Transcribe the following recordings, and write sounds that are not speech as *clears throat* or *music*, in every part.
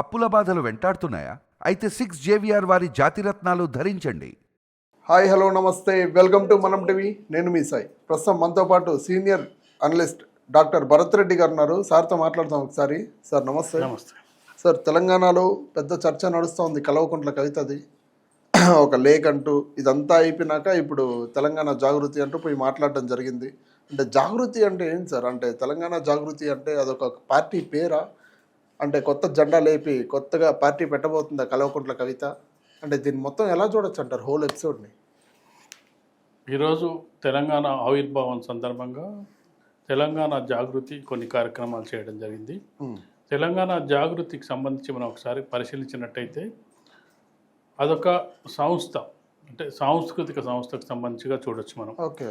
అప్పుల బాధలు వెంటాడుతున్నాయా? అయితే సిక్స్ జేవిఆర్ వారి జాతిరత్నాలు ధరించండి. హాయ్ హలో నమస్తే. Welcome to Manam TV. నేను మీ సాయి. ప్రస్తుతం మనతో పాటు senior analyst doctor Bharath Reddy గారు ఉన్నారు. సార్తో మాట్లాడదాం ఒకసారి. సార్ నమస్తే. నమస్తే. సార్ తెలంగాణలో పెద్ద చర్చ నడుస్తోంది. కలవకుంట్ల కవితది *clears throat* ఒక లేఖ అంటూ ఇదంతా అయిపోయినాక ఇప్పుడు తెలంగాణ జాగృతి అంటూ పోయి మాట్లాడడం జరిగింది. అంటే జాగృతి అంటే ఏంటి సార్? అంటే తెలంగాణ జాగృతి అంటే అదొక పార్టీ పేరా? అంటే కొత్త జెండా లేపి కొత్తగా పార్టీ పెట్టబోతుందా కలవకుంట్ల కవిత? అంటే దీన్ని మొత్తం ఎలా చూడొచ్చు అంటారు హోల్ ఎపిసోడ్ని? ఈరోజు తెలంగాణ ఆవిర్భావం సందర్భంగా తెలంగాణ జాగృతి కొన్ని కార్యక్రమాలు చేయడం జరిగింది. తెలంగాణ జాగృతికి సంబంధించి మనం ఒకసారి పరిశీలించినట్టయితే అదొక సంస్థ అంటే సాంస్కృతిక సంస్థకు సంబంధించిగా చూడొచ్చు మనం. ఓకే.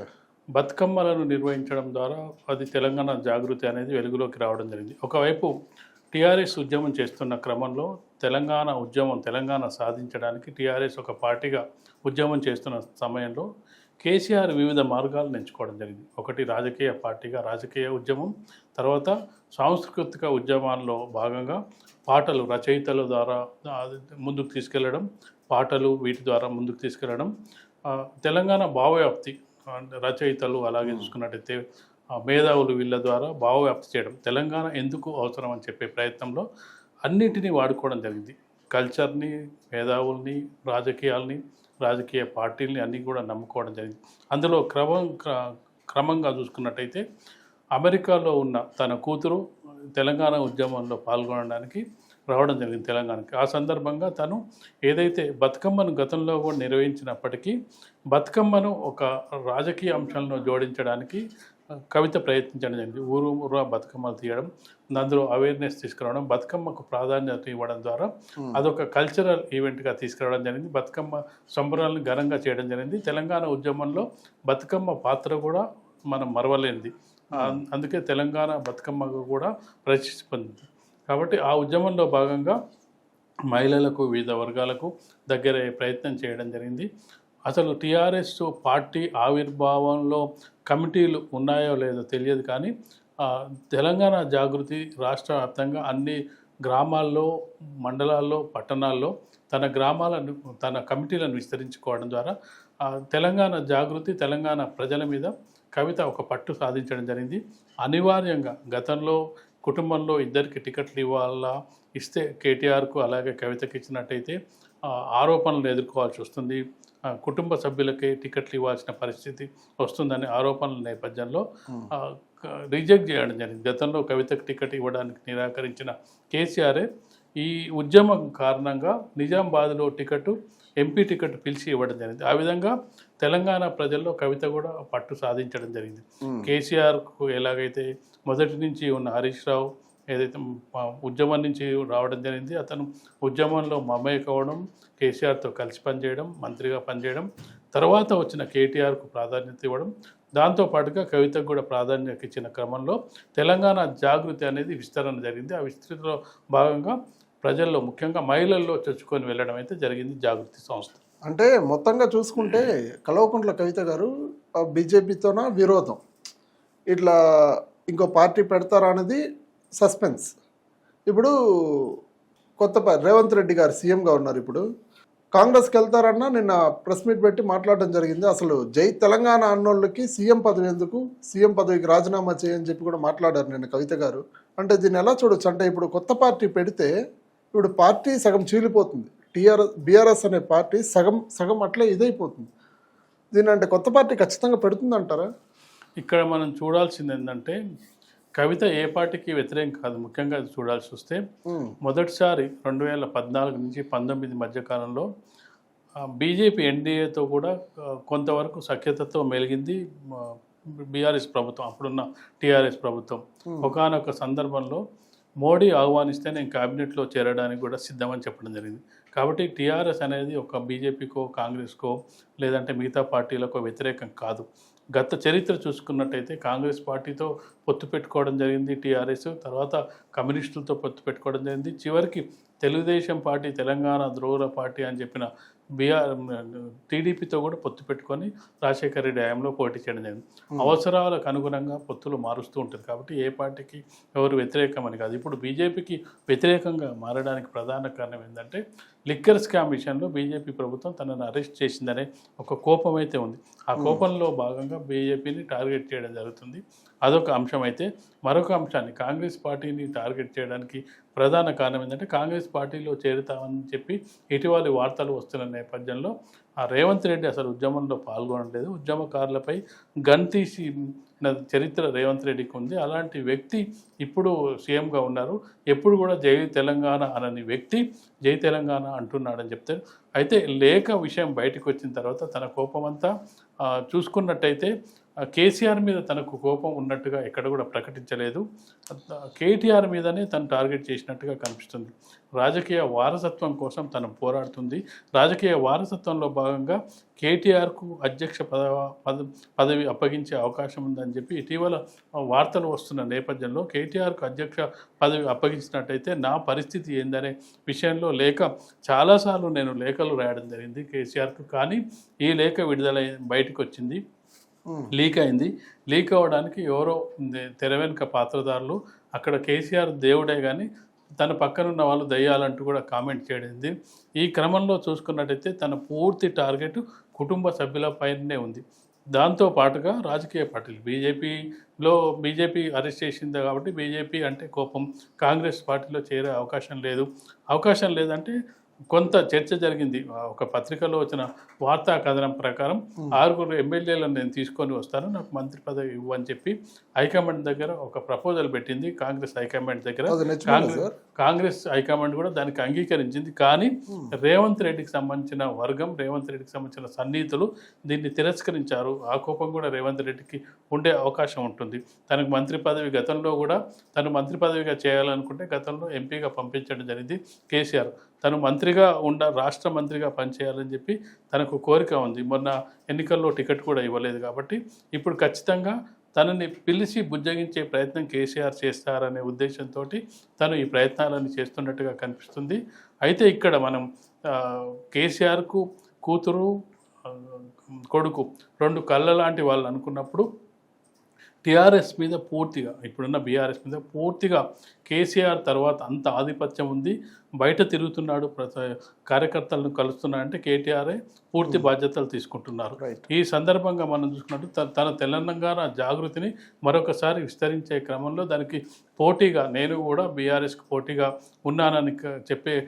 బతుకమ్మలను నిర్వహించడం ద్వారా అది తెలంగాణ జాగృతి అనేది వెలుగులోకి రావడం జరిగింది. ఒకవైపు టీఆర్ఎస్ ఉద్యమం చేస్తున్న క్రమంలో తెలంగాణ ఉద్యమం తెలంగాణ సాధించడానికి టీఆర్ఎస్ ఒక పార్టీగా ఉద్యమం చేస్తున్న సమయంలో కేసీఆర్ వివిధ మార్గాలను ఎంచుకోవడం జరిగింది. ఒకటి రాజకీయ పార్టీగా రాజకీయ ఉద్యమం తర్వాత సాంస్కృతిక ఉద్యమాల్లో భాగంగా పాటలు రచయితల ద్వారా ముందుకు తీసుకెళ్ళడం పాటలు వీటి ద్వారా ముందుకు తీసుకెళ్ళడం తెలంగాణ భావవ్యాప్తి రచయితలు అలాగే చూసుకున్నట్టయితే మేధావులు వీళ్ళ ద్వారా భావవ్యాప్తి చేయడం తెలంగాణ ఎందుకు అవసరం అని చెప్పే ప్రయత్నంలో అన్నిటినీ వాడుకోవడం జరిగింది. కల్చర్ని మేధావుల్ని రాజకీయాల్ని రాజకీయ పార్టీల్ని అన్నీ కూడా నమ్ముకోవడం జరిగింది. అందులో క్రమం క్రమంగా చూసుకున్నట్టయితే అమెరికాలో ఉన్న తన కూతురు తెలంగాణ ఉద్యమంలో పాల్గొనడానికి రావడం జరిగింది తెలంగాణకి. ఆ సందర్భంగా తను ఏదైతే బతుకమ్మను గతంలో కూడా నిర్వహించినప్పటికీ బతుకమ్మను ఒక రాజకీయ అంశాలను జోడించడానికి కవిత ప్రయత్నించడం జరిగింది ఊరు ఊరు బతుకమ్మలు తీయడం అందులో అవేర్నెస్ తీసుకురావడం బతుకమ్మకు ప్రాధాన్యత ఇవ్వడం ద్వారా అదొక కల్చరల్ ఈవెంట్గా తీసుకురావడం జరిగింది. బతుకమ్మ సంబరాలను ఘనంగా చేయడం జరిగింది. తెలంగాణ ఉద్యమంలో బతుకమ్మ పాత్ర కూడా మనం మరవలేనిది. అందుకే తెలంగాణ బతుకమ్మకు కూడా ప్రసిద్ధి పొందింది. కాబట్టి ఆ ఉద్యమంలో భాగంగా మహిళలకు వివిధ వర్గాలకు దగ్గర ప్రయత్నం చేయడం జరిగింది. అసలు టీఆర్ఎస్ పార్టీ ఆవిర్భావంలో కమిటీలు ఉన్నాయో లేదో తెలియదు కానీ తెలంగాణ జాగృతి రాష్ట్ర వ్యాప్తంగా అన్ని గ్రామాల్లో మండలాల్లో పట్టణాల్లో తన గ్రామాలను తన కమిటీలను విస్తరించుకోవడం ద్వారా తెలంగాణ జాగృతి తెలంగాణ ప్రజల మీద కవిత ఒక పట్టు సాధించడం జరిగింది. అనివార్యంగా గతంలో కుటుంబంలో ఇద్దరికి టికెట్లు ఇవ్వాలా ఇస్తే కేటీఆర్కు అలాగే కవితకి ఇచ్చినట్టయితే ఆరోపణలు ఎదుర్కోవాల్సి వస్తుంది. కుటుంబ సభ్యులకే టికెట్లు ఇవ్వాల్సిన పరిస్థితి వస్తుందనే ఆరోపణల నేపథ్యంలో క- రిజెక్ట్ చేయడం జరిగింది. గతంలో కవితకు టికెట్ ఇవ్వడానికి నిరాకరించిన కేసీఆర్ ఈ ఉద్యమం కారణంగా నిజామాబాద్లో టికెట్ ఎంపీ టికెట్ పిలిచి ఇవ్వడం జరిగింది. ఆ విధంగా తెలంగాణ ప్రజల్లో కవిత కూడా పట్టు సాధించడం జరిగింది. కేసీఆర్కు ఎలాగైతే మొదటి నుంచి ఉన్న హరీష్ రావు ఏదైతే ఉద్యమం నుంచి రావడం జరిగింది అతను ఉద్యమంలో మమేక కావడం కేసీఆర్తో కలిసి పనిచేయడం మంత్రిగా పనిచేయడం తర్వాత వచ్చిన కేటీఆర్కు ప్రాధాన్యత ఇవ్వడం దాంతోపాటుగా కవితకు కూడా ప్రాధాన్యత ఇచ్చిన క్రమంలో తెలంగాణ జాగృతి అనేది విస్తరణ జరిగింది. ఆ విస్తృతిలో భాగంగా ప్రజల్లో ముఖ్యంగా మహిళల్లో చొచ్చుకొని వెళ్ళడం అయితే జరిగింది జాగృతి సంస్థ. అంటే మొత్తంగా చూసుకుంటే కల్వకుంట్ల కవిత గారు బీజేపీతోన విరోధం. ఇట్లా ఇంకో పార్టీ పెడతారా అనేది సస్పెన్స్. ఇప్పుడు కొత్త రేవంత్ రెడ్డి గారు సీఎంగా ఉన్నారు ఇప్పుడు. కాంగ్రెస్కి వెళ్తారన్నా నిన్న ప్రెస్ మీట్ పెట్టి మాట్లాడడం జరిగింది. అసలు జై తెలంగాణ అన్నోళ్ళకి సీఎం పదవి ఎందుకు? సీఎం పదవికి రాజీనామా చేయని చెప్పి కూడా మాట్లాడారు నిన్న కవిత గారు. అంటే దీన్ని ఎలా చూడొచ్చు? అంటే ఇప్పుడు కొత్త పార్టీ పెడితే ఇప్పుడు పార్టీ సగం చీలిపోతుంది. టీఆర్ఎస్ బీఆర్ఎస్ అనే పార్టీ సగం సగం అట్లే ఇదైపోతుంది. దీన్ని అంటే కొత్త పార్టీ ఖచ్చితంగా పెడుతుంది అంటారా ఇక్కడ మనం చూడాల్సింది ఏంటంటే కవిత ఏ పార్టీకి వ్యతిరేకం కాదు ముఖ్యంగా అది చూడాల్సి వస్తే మొదటిసారి రెండు వేల పద్నాలుగు నుంచి పంతొమ్మిది మధ్యకాలంలో బీజేపీ ఎన్డీఏతో కూడా కొంతవరకు సఖ్యతతో మెలిగింది బీఆర్ఎస్ ప్రభుత్వం అప్పుడున్న టీఆర్ఎస్ ప్రభుత్వం. ఒకానొక సందర్భంలో మోడీ ఆహ్వానిస్తే నేను క్యాబినెట్లో చేరడానికి కూడా సిద్ధమని చెప్పడం జరిగింది. కాబట్టి టీఆర్ఎస్ అనేది ఒక బీజేపీకో కాంగ్రెస్కో లేదంటే మిగతా పార్టీలకో వ్యతిరేకం కాదు. గత చరిత్ర చూసుకున్నట్టయితే కాంగ్రెస్ పార్టీతో పొత్తు పెట్టుకోవడం జరిగింది టీఆర్ఎస్ తర్వాత కమ్యూనిస్టులతో పొత్తు పెట్టుకోవడం జరిగింది. చివరికి తెలుగుదేశం పార్టీ తెలంగాణ ద్రోహుల పార్టీ అని చెప్పిన బీఆర్ టీడీపీతో కూడా పొత్తు పెట్టుకొని రాజశేఖర రెడ్డి హయాంలో పోటీ చేయడం జరిగింది. అవసరాలకు అనుగుణంగా పొత్తులు మారుస్తూ ఉంటుంది కాబట్టి ఏ పార్టీకి ఎవరు వ్యతిరేకమని కాదు. ఇప్పుడు బీజేపీకి వ్యతిరేకంగా మారడానికి ప్రధాన కారణం ఏంటంటే లిక్కర్ స్కామ్ విషయంలో బీజేపీ ప్రభుత్వం తనను అరెస్ట్ చేసిందనే ఒక కోపం అయితే ఉంది. ఆ కోపంలో భాగంగా బీజేపీని టార్గెట్ చేయడం జరుగుతుంది. అదొక అంశం అయితే. మరొక అంశాన్ని కాంగ్రెస్ పార్టీని టార్గెట్ చేయడానికి ప్రధాన కారణం ఏంటంటే కాంగ్రెస్ పార్టీలో చేరుతామని చెప్పి ఇటీవలి వార్తలు వస్తున్న నేపథ్యంలో ఆ రేవంత్ రెడ్డి అసలు ఉద్యమంలో పాల్గొనలేదు ఉద్యమకారులపై గన్ తీసి చరిత్ర రేవంత్ రెడ్డికి ఉంది. అలాంటి వ్యక్తి ఇప్పుడు సీఎంగా ఉన్నారు. ఎప్పుడు కూడా జై తెలంగాణ అనని వ్యక్తి జై తెలంగాణ అంటున్నాడని చెప్తారు. అయితే లేఖ విషయం బయటకు వచ్చిన తర్వాత తన కోపమంతా చూసుకున్నట్టయితే కేసీఆర్ మీద తనకు కోపం ఉన్నట్టుగా ఎక్కడ కూడా ప్రకటించలేదు. కేటీఆర్ మీదనే తను టార్గెట్ చేసినట్టుగా కనిపిస్తుంది. రాజకీయ వారసత్వం కోసం తను పోరాడుతుంది. రాజకీయ వారసత్వంలో భాగంగా కేటీఆర్కు అధ్యక్ష పదవ పద పదవి అప్పగించే అవకాశం ఉందని చెప్పి ఇటీవల వార్తలు వస్తున్న నేపథ్యంలో కేటీఆర్కు అధ్యక్ష పదవి అప్పగించినట్టయితే నా పరిస్థితి ఏందనే విషయంలో లేఖ చాలాసార్లు నేను లేఖలు రాయడం జరిగింది కేసీఆర్కు. కానీ ఈ లేఖ విడుదల బయటకు వచ్చింది Hmm. లీక్ అయింది. లీక్ అవ్వడానికి ఎవరో తెర వెనుక పాత్రదారులు అక్కడ కేసీఆర్ దేవుడే కానీ తన పక్కనున్న వాళ్ళు దయ్యాలంటూ కూడా కామెంట్ చేయడింది ఈ క్రమంలో చూసుకున్నట్టయితే తన పూర్తి టార్గెట్ కుటుంబ సభ్యులపైనే ఉంది. దాంతో పాటుగా రాజకీయ పార్టీలు బీజేపీలో బీజేపీ అరెస్ట్ చేసింది కాబట్టి బీజేపీ అంటే కోపం కాంగ్రెస్ పార్టీలో చేరే అవకాశం లేదు. అవకాశం లేదంటే కొంత చర్చ జరిగింది. ఒక పత్రికలో వచ్చిన వార్తా కథనం ప్రకారం ఆరుగురు ఎమ్మెల్యేలను నేను తీసుకొని వస్తాను నాకు మంత్రి పదవి ఇవ్వు అని చెప్పి హైకమాండ్ దగ్గర ఒక ప్రపోజల్ పెట్టింది. కాంగ్రెస్ హైకమాండ్ దగ్గర కాంగ్రెస్ హైకమాండ్ కూడా దానికి అంగీకరించింది. కానీ రేవంత్ రెడ్డికి సంబంధించిన వర్గం రేవంత్ రెడ్డికి సంబంధించిన సన్నిహితులు దీన్ని తిరస్కరించారు. ఆ కోపం కూడా రేవంత్ రెడ్డికి ఉండే అవకాశం ఉంటుంది. తనకు మంత్రి పదవి గతంలో కూడా తను మంత్రి పదవిగా చేయాలనుకుంటే గతంలో ఎంపీగా పంపించడం జరిగింది కేసీఆర్. తను మంత్రిగా ఉండ రాష్ట్ర మంత్రిగా పనిచేయాలని చెప్పి తనకు కోరిక ఉంది. మొన్న ఎన్నికల్లో టికెట్ కూడా ఇవ్వలేదు కాబట్టి ఇప్పుడు ఖచ్చితంగా తనని పిలిచి బుజ్జగించే ప్రయత్నం కేసీఆర్ చేస్తారనే ఉద్దేశంతో తను ఈ ప్రయత్నాలను చేస్తున్నట్టుగా కనిపిస్తుంది. అయితే ఇక్కడ మనం కేసీఆర్కు కూతురు కొడుకు రెండు కళ్ళ లాంటి వాళ్ళు అనుకున్నప్పుడు టీఆర్ఎస్ మీద పూర్తిగా ఇప్పుడున్న బీఆర్ఎస్ మీద పూర్తిగా కేసీఆర్ తర్వాత అంత ఆధిపత్యం ఉంది. బయట తిరుగుతున్నాడు కార్యకర్తలను కలుస్తున్నాడు అంటే కేటీఆర్ఏ పూర్తి బాధ్యతలు తీసుకుంటున్నారు. ఈ సందర్భంగా మనం చూసుకున్నట్టు త- తన తెలంగాణ జాగృతిని మరొకసారి విస్తరించే క్రమంలో దానికి పోటీగా నేను కూడా బీఆర్ఎస్కి పోటీగా ఉన్నానని చెప్పే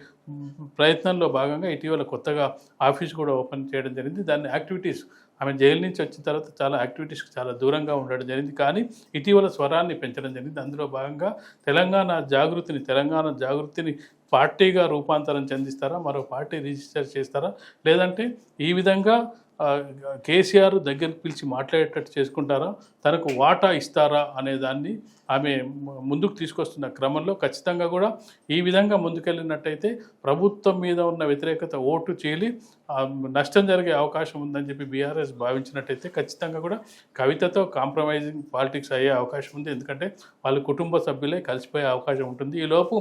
ప్రయత్నంలో భాగంగా ఇటీవల కొత్తగా ఆఫీస్ కూడా ఓపెన్ చేయడం జరిగింది. దాన్ని యాక్టివిటీస్ ఆమె జైలు నుంచి వచ్చిన తర్వాత చాలా యాక్టివిటీస్కి చాలా దూరంగా ఉండడం జరిగింది. కానీ ఇటీవల స్వరాన్ని పెంచడం జరిగింది. అందులో భాగంగా తెలంగాణ జాగృతిని తెలంగాణ జాగృతిని పార్టీగా రూపాంతరం చెందిస్తారా? మరో పార్టీ రిజిస్టర్ చేస్తారా? లేదంటే ఈ విధంగా కేసీఆర్ దగ్గరికి పిలిచి మాట్లాడేటట్టు చేసుకుంటారా? తనకు వాటా ఇస్తారా అనే దాన్ని ఆమె ముందుకు తీసుకొస్తున్న క్రమంలో ఖచ్చితంగా కూడా ఈ విధంగా ముందుకెళ్ళినట్టయితే ప్రభుత్వం మీద ఉన్న వ్యతిరేకత ఓటు చీలి నష్టం జరిగే అవకాశం ఉందని చెప్పి బీఆర్ఎస్ భావించినట్టయితే ఖచ్చితంగా కూడా కవితతో కాంప్రమైజింగ్ పాలిటిక్స్ అయ్యే అవకాశం ఉంది. ఎందుకంటే వాళ్ళ కుటుంబ సభ్యులే కలిసిపోయే అవకాశం ఉంటుంది. ఈలోపు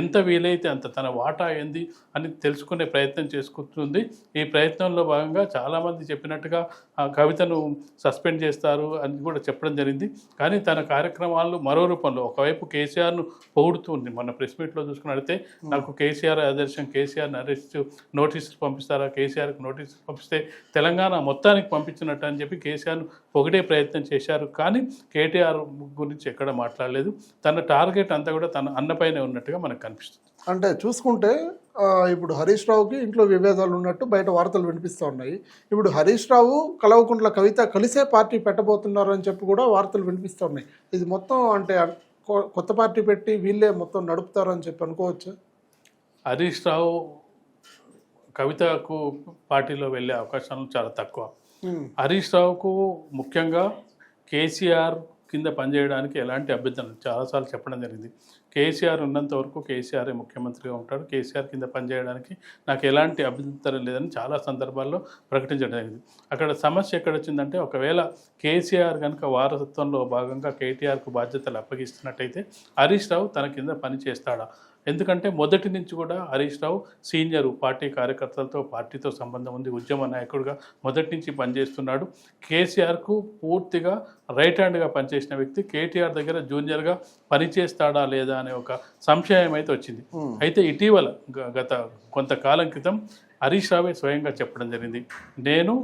ఎంత వీలైతే అంత తన వాటా ఏంది అని తెలుసుకునే ప్రయత్నం చేసుకుంటుంది. ఈ ప్రయత్నంలో భాగంగా చాలామంది చెప్పినట్టుగా ఆ కవితను సస్పెండ్ చేస్తారు అని కూడా చెప్పడం జరిగింది. కానీ తన కార్యక్రమాలు మరో రూపంలో ఒకవైపు కేసీఆర్ను పొగుడుతూ ఉంది. మొన్న ప్రెస్ మీట్లో చూసుకున్నట్లయితే నాకు కేసీఆర్ ఆదర్శం కేసీఆర్ని అరెస్ట్ నోటీసులు పంపిస్తారా కేసీఆర్కి నోటీసులు పంపిస్తే తెలంగాణ మొత్తానికి పంపించినట్టు అని చెప్పి కేసీఆర్ను పొగిడే ప్రయత్నం చేశారు. కానీ కేటీఆర్ గురించి ఎక్కడ మాట్లాడలేదు. తన టార్గెట్ అంతా కూడా తన అన్నపైనే ఉన్నట్టుగా మనకు కనిపిస్తుంది. అంటే చూసుకుంటే ఇప్పుడు హరీష్ రావుకి ఇంట్లో విభేదాలు ఉన్నట్టు బయట వార్తలు వినిపిస్తూ ఉన్నాయి. ఇప్పుడు హరీష్ రావు కలవకుంట్ల కవిత కలిసే పార్టీ పెట్టబోతున్నారు అని చెప్పి కూడా వార్తలు వినిపిస్తూ ఉన్నాయి. ఇది మొత్తం అంటే కొత్త పార్టీ పెట్టి వీళ్ళే మొత్తం నడుపుతారని చెప్పి అనుకోవచ్చు? హరీష్ రావు కవితకు పార్టీలో వెళ్ళే అవకాశాలు చాలా తక్కువ. హరీష్ రావుకు ముఖ్యంగా కేసీఆర్ కింద పనిచేయడానికి ఎలాంటి అభ్యర్థన? చాలాసార్లు చెప్పడం జరిగింది. కేసీఆర్ ఉన్నంత వరకు కేసీఆర్ ముఖ్యమంత్రిగా ఉంటాడు. కేసీఆర్ కింద పనిచేయడానికి నాకు ఎలాంటి అభ్యంతరం లేదని చాలా సందర్భాల్లో ప్రకటించడం జరిగింది. అక్కడ సమస్య ఎక్కడ వచ్చిందంటే ఒకవేళ కేసీఆర్ కనుక వారసత్వంలో భాగంగా కేటీఆర్కు బాధ్యతలు అప్పగిస్తున్నట్టయితే హరీష్ రావు తన కింద పని చేస్తాడా? ఎందుకంటే మొదటి నుంచి కూడా హరీష్ రావు సీనియర్ పార్టీ కార్యకర్తలతో పార్టీతో సంబంధం ఉంది ఉద్యమ నాయకుడిగా మొదటి నుంచి పనిచేస్తున్నాడు. కేసీఆర్కు పూర్తిగా రైట్ హ్యాండ్గా పనిచేసిన వ్యక్తి కేటీఆర్ దగ్గర జూనియర్గా పనిచేస్తాడా లేదా అనే ఒక సంశయం అయితే వచ్చింది. అయితే ఇటీవల గత కొంతకాలం క్రితం హరీష్ రావే స్వయంగా చెప్పడం జరిగింది. నేను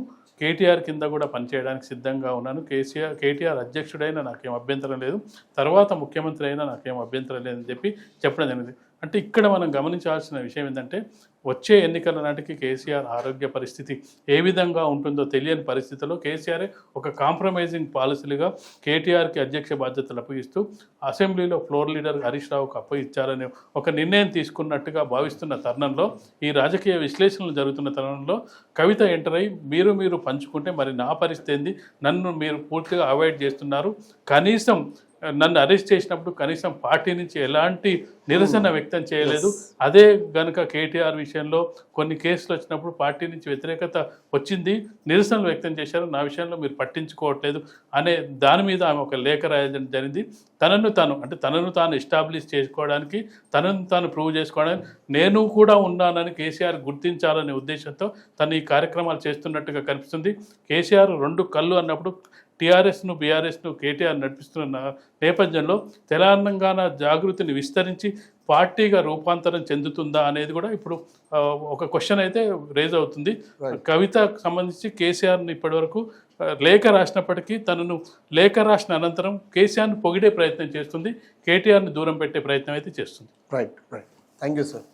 కేటీఆర్ కింద కూడా పనిచేయడానికి సిద్ధంగా ఉన్నాను. కేసీఆర్ కేటీఆర్ అధ్యక్షుడైనా నాకేం అభ్యంతరం లేదు. తర్వాత ముఖ్యమంత్రి అయినా నాకేం అభ్యంతరం లేదని చెప్పి చెప్పడం జరిగింది. అంటే ఇక్కడ మనం గమనించాల్సిన విషయం ఏంటంటే వచ్చే ఎన్నికల నాటికి కేసీఆర్ ఆరోగ్య పరిస్థితి ఏ విధంగా ఉంటుందో తెలియని పరిస్థితిలో కేసీఆర్ ఒక కాంప్రమైజింగ్ పాలసీలుగా కేటీఆర్కి అధ్యక్ష బాధ్యతలు అప్పగిస్తూ అసెంబ్లీలో ఫ్లోర్ లీడర్ హరీష్ రావుకు అప్పగించాలనే ఒక నిర్ణయం తీసుకున్నట్టుగా భావిస్తున్న తరుణంలో ఈ రాజకీయ విశ్లేషణలు జరుగుతున్న తరుణంలో కవిత ఎంటర్ అయి మీరు మీరు పంచుకుంటే మరి నా పరిస్థితి ఏంది? నన్ను మీరు పూర్తిగా అవాయిడ్ చేస్తున్నారు. కనీసం నన్ను అరెస్ట్ చేసినప్పుడు కనీసం పార్టీ నుంచి ఎలాంటి నిరసన వ్యక్తం చేయలేదు. అదే గనుక కేటీఆర్ విషయంలో కొన్ని కేసులు వచ్చినప్పుడు పార్టీ నుంచి వ్యతిరేకత వచ్చింది. నిరసనలు వ్యక్తం చేశారు. నా విషయంలో మీరు పట్టించుకోవట్లేదు అనే దాని మీద ఆమె ఒక లేఖ రాయడం జరిగింది. తనను తాను అంటే తనను తాను ఎస్టాబ్లిష్ చేసుకోవడానికి తనను తాను ప్రూవ్ చేసుకోవడానికి నేను కూడా ఉన్నానని కేసీఆర్ గుర్తించాలనే ఉద్దేశంతో తను ఈ కార్యక్రమాలు చేస్తున్నట్టుగా కనిపిస్తుంది. కేసీఆర్ రెండు కళ్ళు అన్నప్పుడు టీఆర్ఎస్ను బీఆర్ఎస్ను కేటీఆర్ నడిపిస్తున్న నేపథ్యంలో తెలంగాణ జాగృతిని విస్తరించి పార్టీగా రూపాంతరం చెందుతుందా అనేది కూడా ఇప్పుడు ఒక క్వశ్చన్ అయితే రేజ్ అవుతుంది. కవితకు సంబంధించి కేసీఆర్ని ఇప్పటివరకు లేఖ రాసినప్పటికీ తనను లేఖ రాసిన అనంతరం కేసీఆర్ని పొగిడే ప్రయత్నం చేస్తుంది కేటీఆర్ని దూరం పెట్టే ప్రయత్నం అయితే చేస్తుంది. Right right thank you sir